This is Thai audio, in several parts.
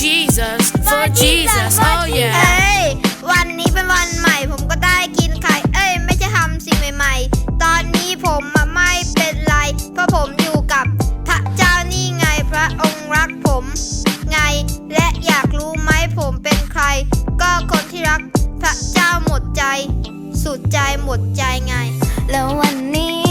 Jesus for Jesus oh yeah เอ้วันนี้เป็นวันใหม่ผมก็ได้กินไข่เอ้ยไม่ใช่ทำสิ่งใหม่ๆ ตอนนี้ผมมาไม่เป็นไร เพราะผมอยู่กับพระเจ้านี่ไงพระองค์รักผม ไง และอยากรู้ไหมผมเป็นใคร ก็คนที่รักพระเจ้าหมดใจ สุดใจหมดใจไง แล้ววันนี้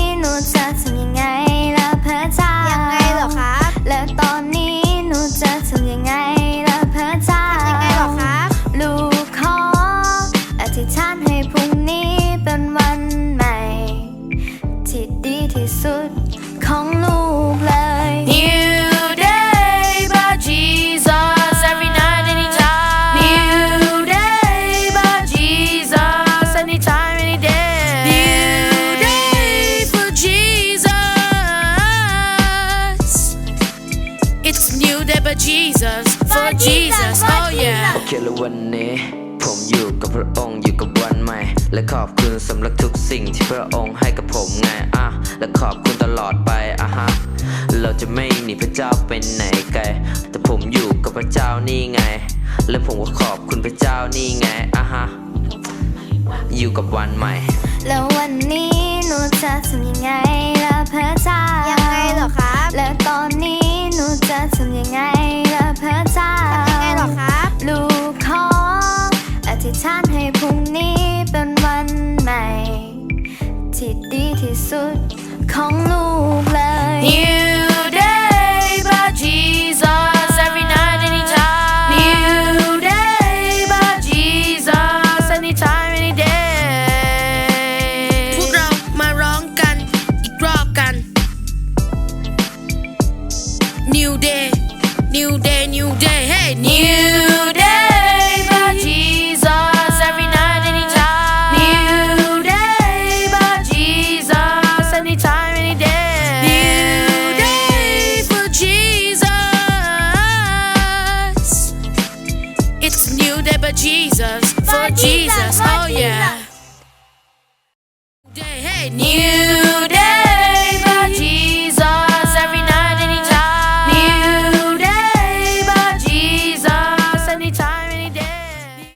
It's new day by Jesus for Jesus. Oh yeah. โอเคแล้ววันนี้ ผมอยู่กับพระองค์อยู่กับวันใหม่ และขอบคุณสำหรับทุกสิ่งที่พระองค์ให้กับผมไงอะและขอบคุณตลอดไปอะฮะเราจะไม่หนีพระเจ้าไปไหนไกลแต่ผมอยู่กับพระเจ้านี่ไง และผมก็ขอบคุณพระเจ้านี่ไงอะฮะอยู่กับวันใหม่ แล้ววันนี้หนูจะทำยังไงล่ะพระเจ้ายัยังไงเหรอ ทำยังไงล่ะพระเจ้ายังไงหรอครับลูกขออธิษฐานให้พรุ่งนี้เป็นวันใหม่ ที่ดีที่สุดของลูก new day, new day, hey, new day by Jesus every night, anytime. New day by Jesus anytime, any day. New day for Jesus. It's new day by Jesus for Jesus, oh yeah. Day, hey, new